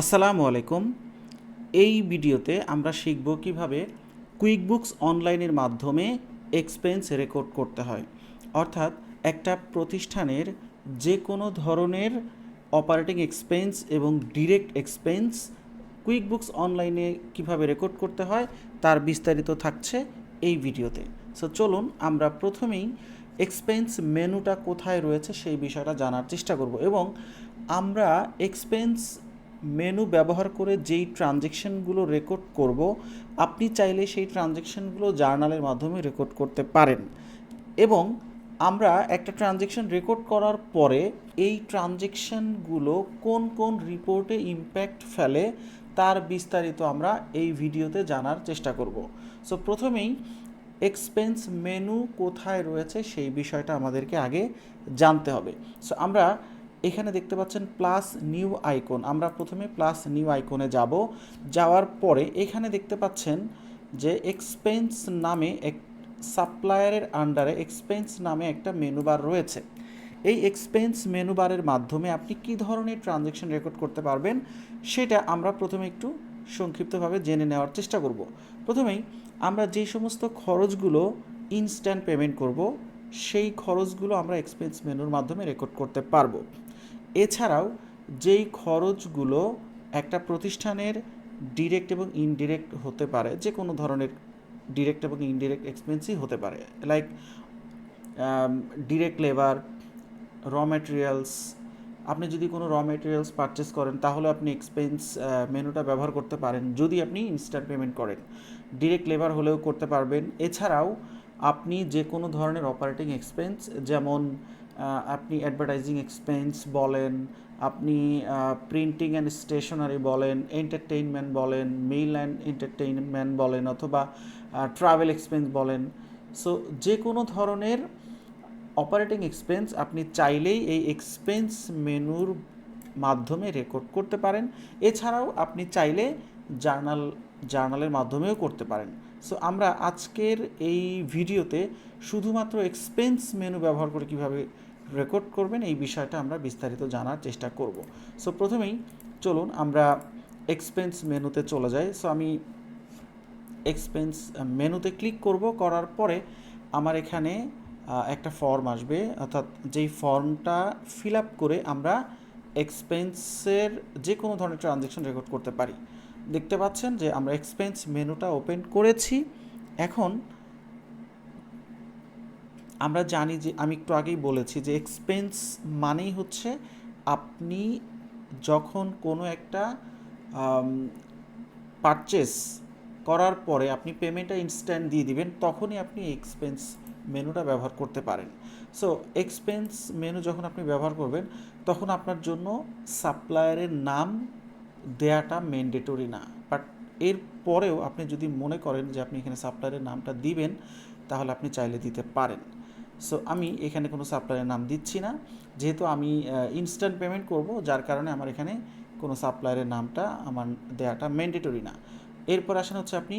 আসসালামু আলাইকুম। এই ভিডিওতে আমরা শিখব কীভাবে কুইকবুকস অনলাইনের মাধ্যমে এক্সপেন্স রেকর্ড করতে হয়। অর্থাৎ একটা প্রতিষ্ঠানের যে কোনো ধরনের অপারেটিং এক্সপেন্স এবং ডিরেক্ট এক্সপেন্স কুইকবুকস অনলাইনে কীভাবে রেকর্ড করতে হয়, তার বিস্তারিত থাকছে এই ভিডিওতে। সো চলুন আমরা প্রথমেই এক্সপেন্স মেনুটা কোথায় রয়েছে সেই বিষয়টা জানার চেষ্টা করব এবং আমরা এক্সপেন্স মেনু ব্যবহার করে যেই ট্রানজেকশনগুলো রেকর্ড করব, আপনি চাইলে সেই ট্রানজেকশনগুলো জার্নালের মাধ্যমে রেকর্ড করতে পারেন। এবং আমরা একটা ট্রানজেকশন রেকর্ড করার পরে এই ট্রানজেকশনগুলো কোন কোন রিপোর্টে ইম্প্যাক্ট ফেলে তার বিস্তারিত আমরা এই ভিডিওতে জানার চেষ্টা করব। সো প্রথমেই এক্সপেন্স মেনু কোথায় রয়েছে সেই বিষয়টা আমাদেরকে আগে জানতে হবে। সো আমরা এখানে দেখতে পাচ্ছেন প্লাস নিউ আইকন আমরা প্রথমে প্লাস নিউ আইকনে যাব। যাওয়ার পরে এখানে দেখতে পাচ্ছেন যে এক্সপেন্স নামে এক সাপ্লায়ারের আন্ডারে এক্সপেন্স নামে একটা মেনু বার রয়েছে। এই এক্সপেন্স মেনু বারের মাধ্যমে আপনি কী ধরনের ট্রানজ্যাকশন রেকর্ড করতে পারবেন সেটা আমরা প্রথমে একটু সংক্ষিপ্তভাবে জেনে নেওয়ার চেষ্টা করব। প্রথমেই আমরা যে সমস্ত খরচগুলো ইনস্ট্যান্ট পেমেন্ট করব, সেই খরচগুলো আমরা এক্সপেন্স মেনুর মাধ্যমে রেকর্ড করতে পারব। এছাড়াও যেই খরচগুলো একটা প্রতিষ্ঠানের ডিরেক্ট এবং ইনডিরেক্ট হতে পারে যে কোনো ধরনের ডিরেক্ট এবং ইনডিরেক্ট এক্সপেন্সই হতে পারে। Like direct labour raw materials আপনি যদি কোনো র ম্যাটেরিয়ালস পারচেস করেন, তাহলে আপনি এক্সপেন্স মেনুটা ব্যবহার করতে পারেন, যদি আপনি ইনস্ট্যান্ট পেমেন্ট করেন। ডিরেক্ট লেবার হলেও করতে পারবেন। এছাড়াও আপনি যে কোনো ধরনের অপারেটিং এক্সপেন্স যেমন আপনি অ্যাডভার্টাইজিং এক্সপেন্স বলেন, আপনি প্রিন্টিং অ্যান্ড স্টেশনারি বলেন এন্টারটেইনমেন্ট বলেন মেইল অ্যান্ড এন্টারটেইনমেন্ট বলেন অথবা ট্রাভেল এক্সপেন্স বলেন। সো যে কোনো ধরনের অপারেটিং এক্সপেন্স আপনি চাইলেই এই এক্সপেন্স মেনুর মাধ্যমে রেকর্ড করতে পারেন। এছাড়াও আপনি চাইলে জার্নাল জার্নালের মাধ্যমেও করতে পারেন। সো আমরা আজকের এই ভিডিওতে শুধুমাত্র এক্সপেন্স মেনু ব্যবহার করে কীভাবে রেকর্ড করবেন, এই বিষয়টা আমরা বিস্তারিত জানার চেষ্টা করব। সো প্রথমেই চলুন আমরা এক্সপেন্স মেনুতে চলে যাই। সো আমি এক্সপেন্স মেনুতে ক্লিক করব, করার পরে আমার এখানে একটা ফর্ম আসবে। অর্থাৎ যেই ফর্মটা ফিল আপ করে আমরা এক্সপেন্সের যে কোনো ধরনের ট্রানজ্যাকশন রেকর্ড করতে পারি। দেখতে পাচ্ছেন যে আমরা এক্সপেন্স মেনুটা ওপেন করেছি। এখন আমরা জানি যে, আমি একটু আগেই বলেছি যে এক্সপেন্স মানেই হচ্ছে আপনি যখন কোনো একটা পারচেস করার পরে আপনি পেমেন্টটা ইনস্ট্যান্ট দিয়ে দিবেন, তখনই আপনি এক্সপেন্স মেনুটা ব্যবহার করতে পারেন। সো এক্সপেন্স মেনু যখন আপনি ব্যবহার করবেন, তখন আপনার জন্য সাপ্লায়ারের নাম দেয়াটা ম্যান্ডেটরি না। বাট এর পরেও আপনি যদি মনে করেন যে আপনি এখানে সাপ্লায়ারের নামটা দিবেন, তাহলে আপনি চাইলে দিতে পারেন। সো আমি এখানে কোনো সাপ্লায়ারের নাম দিচ্ছি না। যেহেতু আমি ইনস্ট্যান্ট পেমেন্ট করব, যার কারণে আমার এখানে কোনো সাপ্লায়ারের নামটা আমার দেয়াটা ম্যান্ডেটরি না। এরপর আসেন হচ্ছে আপনি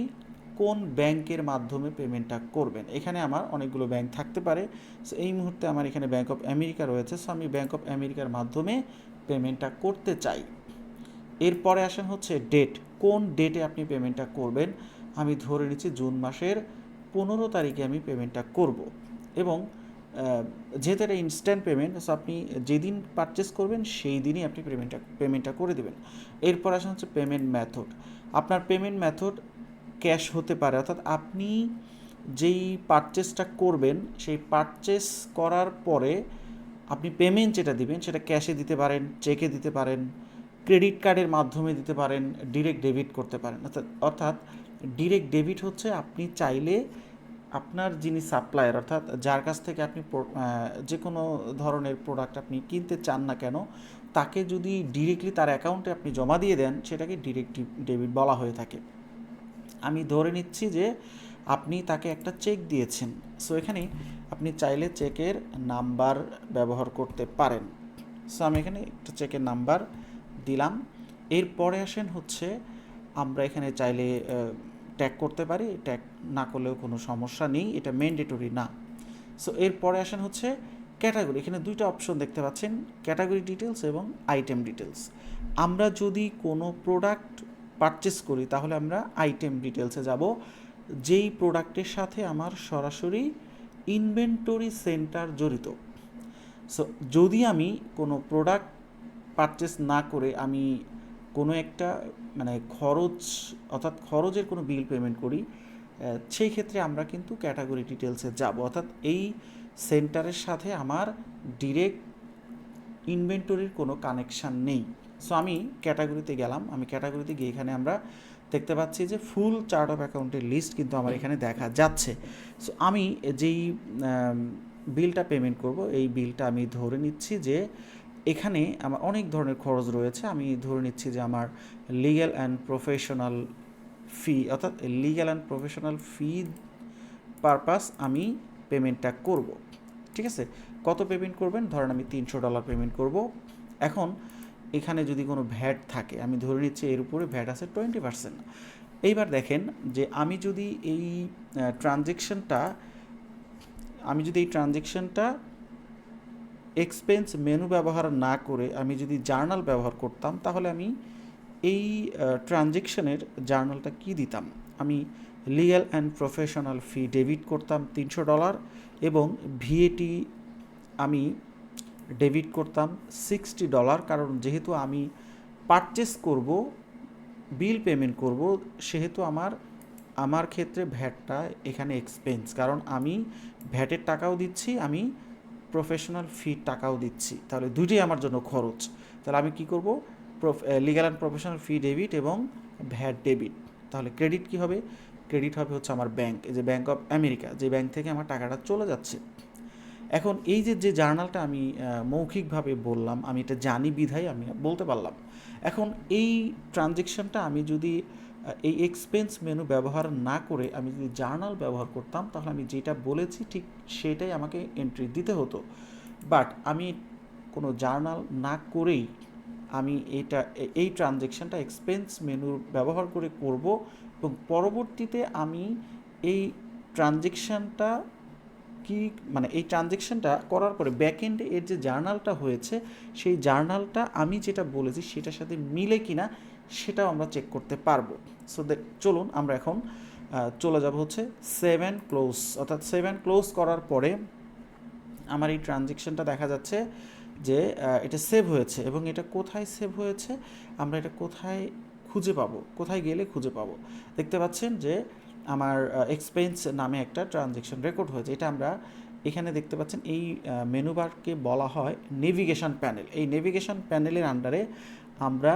কোন ব্যাংকের মাধ্যমে পেমেন্টটা করবেন। এখানে আমার অনেকগুলো ব্যাংক থাকতে পারে। সো এই মুহূর্তে আমার এখানে ব্যাংক অফ আমেরিকা রয়েছে। সো আমি ব্যাংক অফ আমেরিকার মাধ্যমে পেমেন্টটা করতে চাই। এরপরে আসেন হচ্ছে ডেট কোন ডেটে আপনি পেমেন্টটা করবেন? আমি ধরে নিচ্ছি জুন মাসের পনেরো তারিখে আমি পেমেন্টটা করব। এবং যেহেতু এটা ইনস্ট্যান্ট পেমেন্ট সো আপনি যেদিন পারচেস করবেন, সেই দিনই আপনি পেমেন্টটা পেমেন্টটা করে দেবেন। এরপর আসেন হচ্ছে পেমেন্ট মেথড আপনার পেমেন্ট মেথড ক্যাশ হতে পারে। অর্থাৎ আপনি যেই পারচেসটা করবেন, সেই পারচেস করার পরে আপনি পেমেন্ট যেটা দিবেন, সেটা ক্যাশে দিতে পারেন চেকে দিতে পারেন। ক্রেডিট কার্ডের মাধ্যমে দিতে পারেন ডিরেক্ট ডেবিট করতে পারেন। অর্থাৎ ডিরেক্ট ডেবিট হচ্ছে আপনি চাইলে আপনার যিনি সাপ্লায়ার অর্থাৎ যার কাছ থেকে আপনি যে কোনো ধরনের প্রোডাক্ট আপনি কিনতে চান না কেন, তাকে যদি ডিরেক্টলি তার অ্যাকাউন্টে আপনি জমা দিয়ে দেন, সেটাকে ডিরেক্ট ডেবিট বলা হয়ে থাকে। আমি ধরে নিচ্ছি যে আপনি তাকে একটা চেক দিয়েছেন। সো এখানে আপনি চাইলে চেকের নাম্বার ব্যবহার করতে পারেন। সো আমি এখানে একটা চেকের নাম্বার দিলাম। এরপরে আসেন হচ্ছে, আমরা এখানে চাইলে ট্যাগ করতে পারি। ট্যাগ না করলেও কোনো সমস্যা নেই, এটা ম্যান্ডেটরি না। সো এরপরে আসেন হচ্ছে ক্যাটাগরি এখানে দুইটা অপশন দেখতে পাচ্ছেন ক্যাটাগরি ডিটেলস এবং আইটেম ডিটেলস আমরা যদি কোনো প্রোডাক্ট পারচেস করি, তাহলে আমরা আইটেম ডিটেলসে যাব। যেই প্রোডাক্টের সাথে আমার সরাসরি ইনভেন্টরি সেন্টার জড়িত। সো যদি আমি কোনো প্রোডাক্ট পারচেস না করে আমি কোনো একটা মানে খরচ অর্থাৎ খরচের কোনো বিল পেমেন্ট করি সেই ক্ষেত্রে আমরা কিন্তু ক্যাটাগরি ডিটেলসে যাব। অর্থাৎ এই সেন্টারের সাথে আমার ডিরেক্ট ইনভেন্টরির কোনো কানেকশান নেই। সো আমি ক্যাটাগরিতে গেলাম। আমি ক্যাটাগরিতে গিয়ে এখানে আমরা দেখতে পাচ্ছি যে ফুল চার্ট অফ অ্যাকাউন্টের লিস্ট কিন্তু আমার এখানে দেখা যাচ্ছে। সো আমি যেই বিলটা পেমেন্ট করব এই বিলটা আমি ধরে নিচ্ছি যে এখানে আমার অনেক ধরনের খরচ রয়েছে। আমি ধরে নিচ্ছি যে আমার লিগ্যাল অ্যান্ড প্রফেশনাল ফি অর্থাৎ legal and professional fee purpose আমি পেমেন্টটা করব। ঠিক আছে? কত পেমেন্ট করবেন? ধরেন আমি তিনশো ডলার পেমেন্ট করব। এখন এখানে যদি কোনো ভ্যাট থাকে, আমি ধরে নিচ্ছি এর উপরে ভ্যাট আছে টোয়েন্টি পার্সেন্ট এইবার দেখেন যে আমি যদি এই ট্রানজেকশনটা আমি যদি এই ট্রানজেকশনটা এক্সপেন্স মেনু ব্যবহার না করে আমি যদি জার্নাল ব্যবহার করতাম, তাহলে আমি এই ট্রানজেকশনের জার্নালটা কি দিতাম? আমি legal and professional fee debit করতাম তিনশো ডলার এবং ভিএটি আমি ডেবিট করতাম সিক্সটি ডলার কারণ যেহেতু আমি পারচেস করব বিল পেমেন্ট করব, সেহেতু আমার আমার ক্ষেত্রে ভ্যাটটা এখানে এক্সপেন্স কারণ আমি ভ্যাটের টাকাও দিচ্ছি, আমি প্রফেশনাল ফি টাকাও দিচ্ছি। তাহলে দুইটাই আমার জন্য খরচ। তাহলে আমি কি করব? Legal and professional fee debit এবং ভ্যাট ডেবিট তাহলে ক্রেডিট কি হবে? ক্রেডিট হবে হচ্ছে আমার ব্যাংক যে ব্যাংক অফ আমেরিকা যে ব্যাংক থেকে আমার টাকাটা চলে যাচ্ছে। এখন এই যে যে জার্নালটা আমি মৌখিকভাবে বললাম, আমি এটা জানি বিধায় আমি বলতে পারলাম। এখন এই ট্রানজেকশনটা আমি যদি এই এক্সপেন্স মেনু ব্যবহার না করে আমি যদি জার্নাল ব্যবহার করতাম, তাহলে আমি যেটা বলেছি ঠিক সেটাই আমাকে এন্ট্রি দিতে হতো। বাট আমি কোনো জার্নাল না করেই আমি এটা, এই ট্রানজেকশানটা এক্সপেন্স মেনু ব্যবহার করে করব এবং পরবর্তীতে আমি এই ট্রানজেকশনটা কি মানে এই ট্রানজেকশনটা করার পরে ব্যাকএন্ডে এর যে জার্নালটা হয়েছে, সেই জার্নালটা আমি যেটা বলেছি সেটার সাথে মিলে কিনা সেটাও আমরা চেক করতে পারব। সো চলুন আমরা এখন চলে যাব হচ্ছে সেভেন ক্লোজ অর্থাৎ সেভেন ক্লোজ করার পরে আমার এই ট্রানজেকশনটা দেখা যাচ্ছে যে এটা সেভ হয়েছে এবং এটা কোথায় সেভ হয়েছে, আমরা এটা কোথায় খুঁজে পাবো, কোথায় গেলে খুঁজে পাবো? দেখতে পাচ্ছেন যে আমার এক্সপেন্স নামে একটা ট্রানজেকশন রেকর্ড হয়েছে। এটা আমরা এখানে দেখতে পাচ্ছেন, এই মেনু বারকে বলা হয় নেভিগেশন প্যানেল এই নেভিগেশন প্যানেলের আন্ডারে আমরা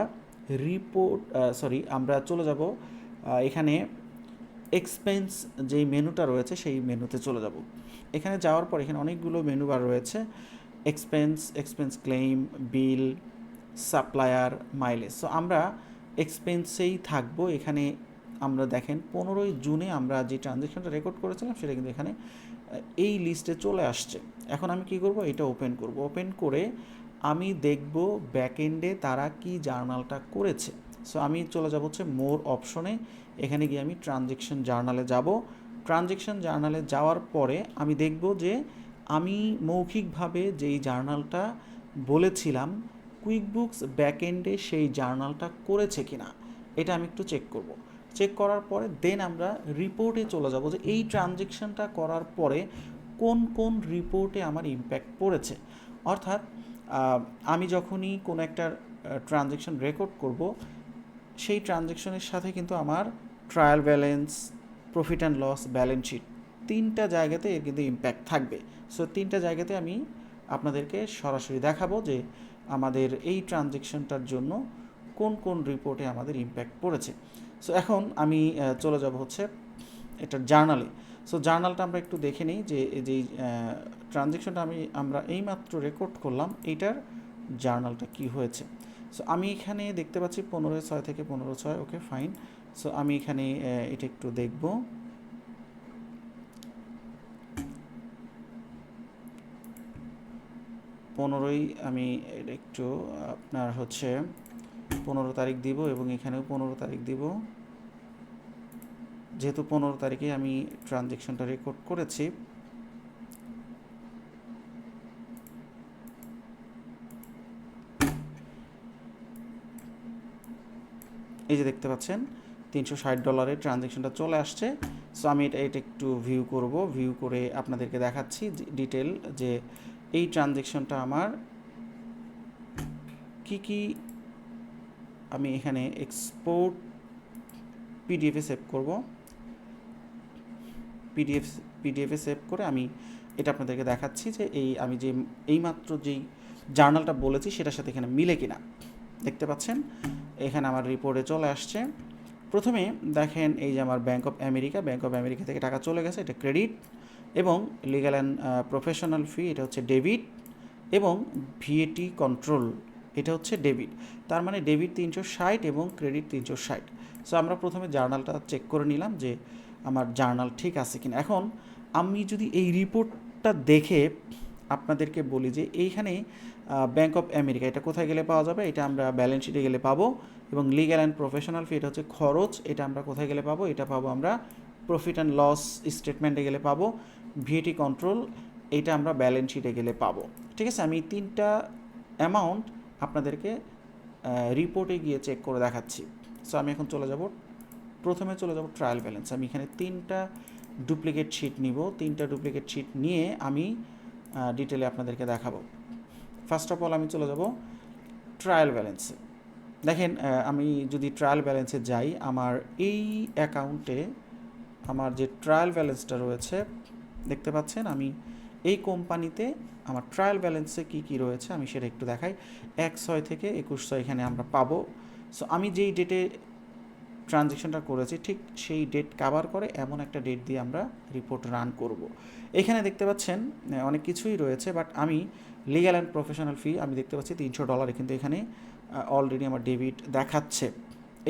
রিপোর্ট সরি আমরা চলে যাব এখানে এক্সপেন্স যেই মেনুটা রয়েছে সেই মেনুতে চলে যাব। এখানে যাওয়ার পর এখানে অনেকগুলো মেনু বার রয়েছে। Expense expense claim bill supplier mileage so আমরা এক্সপেন্সেই থাকব। এখানে আমরা দেখেন পনেরোই জুনে আমরা যে ট্রানজ্যাকশনটা রেকর্ড করেছিলাম, সেটা কিন্তু এখানে এই লিস্টে চলে আসছে। এখন আমি কি করব? এটা ওপেন করব। ওপেন করে আমি দেখব ব্যাকএন্ডে তারা কি জার্নালটা করেছে। সো আমি চলে যাব হচ্ছে মোর অপশনে এখানে গিয়ে আমি ট্রানজেকশন জার্নালে যাব। ট্রানজেকশন জার্নালে যাওয়ার পরে আমি দেখব যে আমি মৌখিকভাবে যেই জার্নালটা বলেছিলাম কুইকবুকস ব্যাকএন্ডে সেই জার্নালটা করেছে কিনা। এটা আমি একটু চেক করব। চেক করার পরে দেন আমরা রিপোর্টে চলে যাব যে এই ট্রানজেকশনটা করার পরে কোন কোন রিপোর্টে আমার ইম্প্যাক্ট পড়েছে। অর্থাৎ আমি যখনই কোনো একটা ট্রানজেকশন রেকর্ড করব, সেই ট্রানজেকশনের সাথে কিন্তু আমার trial balance profit and loss balance sheet তিনটা জায়গাতে এর কিন্তু ইম্প্যাক্ট থাকবে। সো তিনটা জায়গাতে আমি আপনাদেরকে সরাসরি দেখাবো যে আমাদের এই ট্রানজেকশনটার জন্য কোন কোন রিপোর্টে আমাদের ইম্প্যাক্ট পড়েছে। সো এখন আমি চলে যাব হচ্ছে এটা জার্নালে। সো জার্নালটা আমরা একটু দেখে নিই যে, এই যেই ট্রানজেকশনটা আমি, আমরা এইমাত্র রেকর্ড করলাম, এইটার জার্নালটা কি হয়েছে। সো আমি এখানে দেখতে পাচ্ছি পনেরো ছয় থেকে পনেরো ছয়, ওকে ফাইন সো আমি এখানে এটা একটু দেখব। পনেরোই আমি একটু আপনার হচ্ছে পনেরো তারিখ দিব এবং এখানেও পনেরো তারিখ দিব। যেহেতু পনেরো তারিখে আমি ট্রানজেকশনটা রেকর্ড করেছি। এই যে দেখতে পাচ্ছেন, তিনশো ষাট ডলারের ট্রানজেকশনটা চলে আসছে। সো আমি এটা এটা একটু ভিউ করব। ভিউ করে আপনাদেরকে দেখাচ্ছি ডিটেল যে এই ট্রানজেকশনটা আমার কি কি আমি এখানে এক্সপোর্ট পিডিএফে সেভ করব। পিডিএফ পিডিএফে সেভ করে আমি এটা আপনাদেরকে দেখাচ্ছি যে এই আমি যে এইমাত্র যেই জার্নালটা বলেছি সেটার সাথে এখানে মিলে কিনা। দেখতে পাচ্ছেন? এখানে আমার রিপোর্টে চলে আসছে। প্রথমে দেখেন এই যে আমার Bank of America Bank of America থেকে টাকা চলে গেছে, এটা ক্রেডিট এবং লিগ্যাল অ্যান্ড প্রফেশনাল ফি এটা হচ্ছে ডেবিট এবং ভিএটি কন্ট্রোল এটা হচ্ছে ডেবিট। তার মানে ডেবিট তিনশো ষাট এবং ক্রেডিট তিনশো ষাট। সো আমরা প্রথমে জার্নালটা চেক করে নিলাম যে আমার জার্নাল ঠিক আছে কিনা। এখন, আমি যদি এই রিপোর্টটা দেখে আপনাদেরকে বলি যে এইখানে ব্যাঙ্ক অফ আমেরিকা এটা কোথায় গেলে পাওয়া যাবে? এটা আমরা ব্যালেন্স শিটে গেলে পাবো। এবং লিগ্যাল অ্যান্ড প্রফেশনাল ফি এটা হচ্ছে খরচ। এটা আমরা কোথায় গেলে পাবো? এটা পাবো আমরা প্রফিট অ্যান্ড লস স্টেটমেন্টে গেলে পাবো। ভিএটি কন্ট্রোল এটা আমরা ব্যালেন্স শিটে গেলে পাবো। ঠিক আছে? আমি তিনটা অ্যামাউন্ট আপনাদেরকে রিপোর্টে গিয়ে চেক করে দেখাচ্ছি। সো আমি এখন চলে যাব, প্রথমে চলে যাব ট্রায়াল ব্যালেন্স আমি এখানে তিনটা ডুপ্লিকেট শিট নিব। তিনটা ডুপ্লিকেট শিট নিয়ে আমি ডিটেলে আপনাদেরকে দেখাবো। ফার্স্ট অফ অল আমি চলে যাব ট্রায়াল ব্যালেন্সে দেখেন আমি যদি ট্রায়াল ব্যালেন্সে যাই, আমার এই অ্যাকাউন্টে আমার যে ট্রায়াল ব্যালেন্সটা রয়েছে, দেখতে পাচ্ছেন? আমি এই কোম্পানিতে আমার ট্রায়াল ব্যালেন্সে কি কি রয়েছে আমি সেটা একটু দেখাই। এক ছয় থেকে একুশ ছয় এখানে আমরা পাবো। সো আমি যেই ডেটে ট্রানজেকশনটা করেছি, ঠিক সেই ডেট কাভার করে এমন একটা ডেট দিয়ে আমরা রিপোর্ট রান করব। এখানে দেখতে পাচ্ছেন অনেক কিছুই রয়েছে বাট আমি লিগ্যাল অ্যান্ড প্রফেশনাল ফি আমি দেখতে পাচ্ছি তিনশো ডলারে কিন্তু এখানে অলরেডি আমার ডেবিট দেখাচ্ছে।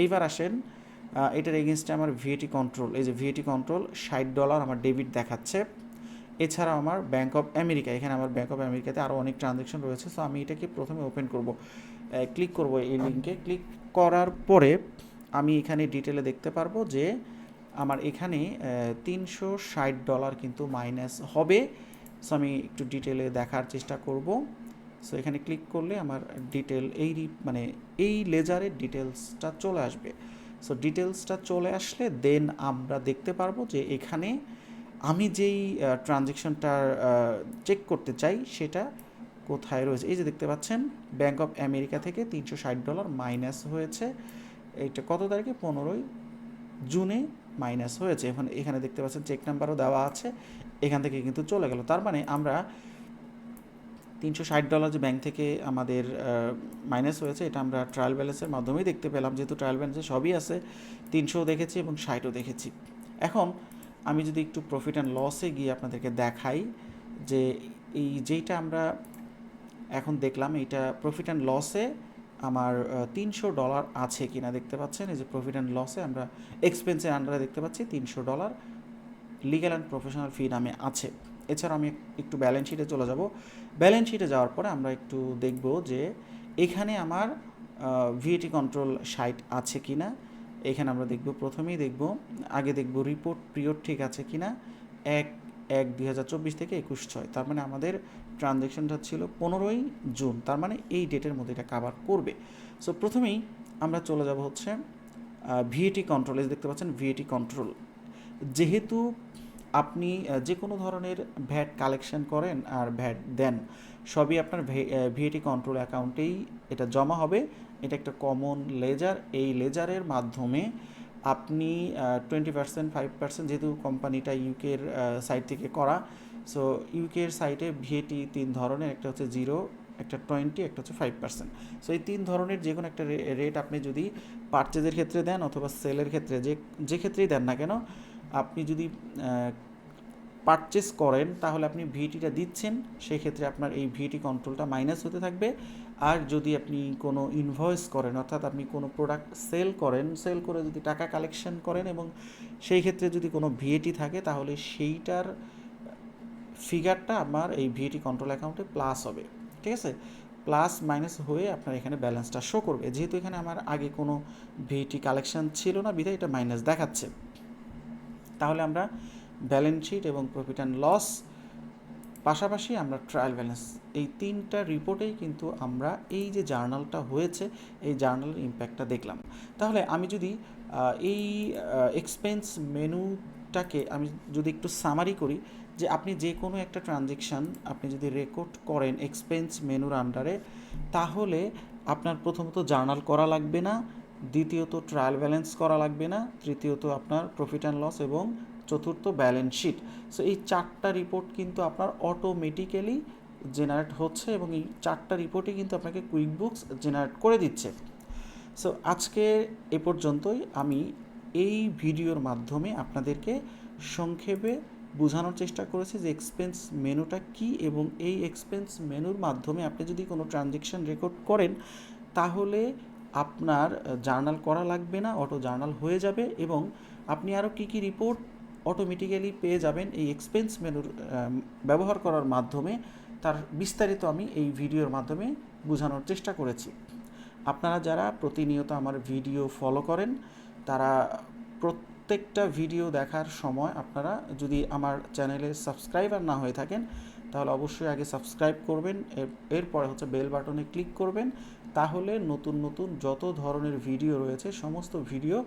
এইবার আসেন এটার এগেনস্টে আমার ভিএটি কন্ট্রোল এই যে ভিএটি কন্ট্রোল ষাট ডলার আমার ডেবিট দেখাচ্ছে। এছাড়াও আমার ব্যাঙ্ক অফ আমেরিকা এখানে আমার ব্যাঙ্ক অফ আমেরিকাতে আরও অনেক ট্রানজ্যাকশন রয়েছে সো আমি এটাকে প্রথমে ওপেন করব। ক্লিক করব এই লিঙ্কে ক্লিক করার পরে আমি এখানে ডিটেলে দেখতে পারব যে আমার এখানে তিনশো ষাট ডলার কিন্তু মাইনাস হবে। সো আমি একটু ডিটেলে দেখার চেষ্টা করব। সো এখানে ক্লিক করলে আমার ডিটেল এই মানে এই লেজারের ডিটেলসটা চলে আসবে। সো ডিটেলসটা চলে আসলে দেন আমরা দেখতে পারব যে এখানে আমি যেই ট্রানজেকশনটার চেক করতে চাই, সেটা কোথায় রয়েছে? এই যে দেখতে পাচ্ছেন ব্যাঙ্ক অফ আমেরিকা থেকে তিনশো ষাট ডলার মাইনাস হয়েছে। এইটা কত তারিখে? পনেরোই জুনে মাইনাস হয়েছে। এখন এখানে দেখতে পাচ্ছেন চেক নাম্বারও দেওয়া আছে। এখান থেকে কিন্তু চলে গেল। তার মানে আমরা তিনশো ষাট ডলার যে ব্যাংক থেকে আমাদের মাইনাস হয়েছে, এটা আমরা ট্রায়াল ব্যালেন্সের মাধ্যমেই দেখতে পেলাম। যেহেতু ট্রায়াল ব্যালেন্সে সবই আছে, তিনশোও দেখেছি এবং ষাটও দেখেছি। এখন আমি যদি একটু প্রফিট অ্যান্ড লসে গিয়ে আপনাদেরকে দেখাই যে এই যেইটা আমরা এখন দেখলাম, এইটা প্রফিট অ্যান্ড লসে আমার তিনশো ডলার আছে কিনা দেখতে পাচ্ছেন। এই যে প্রফিট অ্যান্ড লসে আমরা এক্সপেন্সের আন্ডারে দেখতে পাচ্ছি, তিনশো dollar legal and professional fee নামে আছে। এছাড়া আমি একটু ব্যালেন্স শিটে চলে যাব। ব্যালেন্স শিটে যাওয়ার পরে আমরা একটু দেখব যে এখানে আমার ভিএটি কন্ট্রোল সাইট আছে কি না এখানে আমরা দেখব, প্রথমেই দেখব, আগে দেখব রিপোর্ট পিরিয়ড ঠিক আছে কি না এক এক, দুই থেকে একুশ ছয়। তার মানে আমাদের ট্রানজ্যাকশনটা ছিল পনেরোই জুন। তার মানে এই ডেটের মধ্যে এটা কাভার করবে। সো প্রথমেই আমরা চলে যাব হচ্ছে ভিএটি কন্ট্রোল দেখতে পাচ্ছেন ভিএটি কন্ট্রোল যেহেতু আপনি যে কোনো ধরনের ভ্যাট কালেকশন করেন আর ভ্যাট দেন সবই আপনার ভিএটি কন্ট্রোল অ্যাকাউন্টেই এটা জমা হবে। এটা একটা কমন লেজার এই লেজারের মাধ্যমে আপনি টোয়েন্টি পার্সেন্ট ফাইভ পার্সেন্ট যেহেতু কোম্পানিটা ইউকের সাইট থেকে করা সো ইউকের সাইটে ভিএটি তিন ধরনের, একটা হচ্ছে জিরো একটা টোয়েন্টি একটা হচ্ছে ফাইভ পার্সেন্ট সো এই তিন ধরনের যে কোনো একটা রেট আপনি যদি পারচেজের ক্ষেত্রে দেন অথবা সেলের ক্ষেত্রে যে যে ক্ষেত্রেই দেন না কেন, আপনি যদি পারচেস করেন, তাহলে আপনি ভিটিটা দিচ্ছেন সেই ক্ষেত্রে আপনার এই ভিটি কন্ট্রোলটা মাইনাস হতে থাকবে। আর যদি আপনি কোনো ইনভয়েস করেন, অর্থাৎ আপনি কোনো প্রোডাক্ট সেল করেন সেল করে যদি টাকা কালেকশন করেন এবং সেই ক্ষেত্রে যদি কোনো ভিএটি থাকে, তাহলে সেইটার ফিগারটা আমার এই ভিএটি কন্ট্রোল অ্যাকাউন্টে প্লাস হবে। ঠিক আছে? প্লাস মাইনাস হয়ে আপনার এখানে ব্যালেন্সটা শো করবে। যেহেতু এখানে আমার আগে কোনো ভিটি কালেকশন ছিল না, বিধায় এটা মাইনাস দেখাচ্ছে। তাহলে আমরা ব্যালেন্স শিট এবং প্রফিট অ্যান্ড লস পাশাপাশি আমরা ট্রায়াল ব্যালেন্স এই তিনটা রিপোর্টেই কিন্তু আমরা এই যে জার্নালটা হয়েছে, এই জার্নালের ইম্প্যাক্টটা দেখলাম। তাহলে আমি যদি এই এক্সপেন্স মেনুটাকে আমি যদি একটু সামারি করি, যে আপনি যে কোনো একটা ট্রানজেকশান আপনি যদি রেকর্ড করেন এক্সপেন্স মেনুর আন্ডারে তাহলে আপনার প্রথমত জার্নাল করা লাগবে না, দ্বিতীয়ত ট্রায়াল ব্যালেন্স করা লাগবে না, তৃতীয়ত আপনার প্রফিট অ্যান্ড লস এবং চতুর্থ ব্যালেন্স শিট সো এই চারটা রিপোর্ট কিন্তু আপনার অটোমেটিক্যালি জেনারেট হচ্ছে এবং এই চারটা রিপোর্টই কিন্তু আপনাকে কুইক বুকস জেনারেট করে দিচ্ছে। সো আজকে এ পর্যন্তই আমি এই ভিডিওর মাধ্যমে আপনাদেরকে সংক্ষেপে বোঝানোর চেষ্টা করেছি যে এক্সপেন্স মেনুটা কি এবং এই এক্সপেন্স মেনুর মাধ্যমে আপনি যদি কোনো ট্রানজেকশন রেকর্ড করেন, তাহলে আপনার জার্নাল করা লাগবে না অটো জার্নাল হয়ে যাবে এবং আপনি আরও কী কী রিপোর্ট অটোমেটিক্যালি পেয়ে যাবেন এই এক্সপেন্স মেনুর ব্যবহার করার মাধ্যমে। তার বিস্তারিত আমি এই ভিডিওর মাধ্যমে বোঝানোর চেষ্টা করেছি। আপনারা যারা প্রতিনিয়ত আমার ভিডিও ফলো করেন, তারা প্রত্যেকটা ভিডিও দেখার সময় আপনারা যদি আমার চ্যানেলে সাবস্ক্রাইবার না হয়ে থাকেন, তাহলে অবশ্যই আগে সাবস্ক্রাইব করবেন এরপরে হচ্ছে বেল বাটনে ক্লিক করবেন। তাহলে নতুন নতুন যত ধরনের ভিডিও রয়েছে, সমস্ত ভিডিও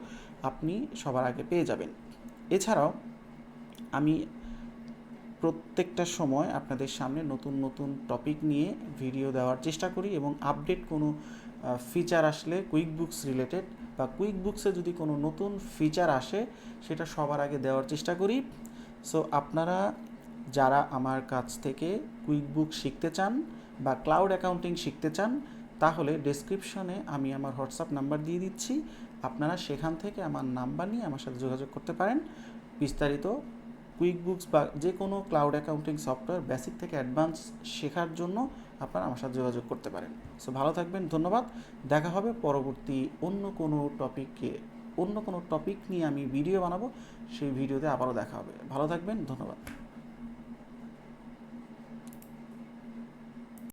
আপনি সবার আগে পেয়ে যাবেন। এছাড়াও আমি প্রত্যেকটা সময় আপনাদের সামনে নতুন নতুন টপিক নিয়ে ভিডিও দেওয়ার চেষ্টা করি এবং আপডেট কোনো ফিচার আসলে কুইক বুকস রিলেটেড বা কুইক বুকসে যদি কোনো নতুন ফিচার আসে, সেটা সবার আগে দেওয়ার চেষ্টা করি। সো আপনারা যারা আমার কাছ থেকে কুইক বুক শিখতে চান বা ক্লাউড অ্যাকাউন্টিং শিখতে চান, তাহলে ডেসক্রিপশনে আমি আমার হোয়াটসঅ্যাপ নাম্বার দিয়ে দিচ্ছি। আপনারা সেখান থেকে আমার নাম্বার নিয়ে আমার সাথে যোগাযোগ করতে পারেন। বিস্তারিত কুইক বুকস বা যে কোনো ক্লাউড অ্যাকাউন্টিং সফটওয়্যার বেসিক থেকে অ্যাডভান্স শেখার জন্য আপনারা আমার সাথে যোগাযোগ করতে পারেন। সো ভালো থাকবেন, ধন্যবাদ। দেখা হবে পরবর্তী অন্য কোনো টপিককে, অন্য কোনো টপিক নিয়ে আমি ভিডিও বানাবো। সেই ভিডিওতে আবারও দেখা হবে। ভালো থাকবেন, ধন্যবাদ।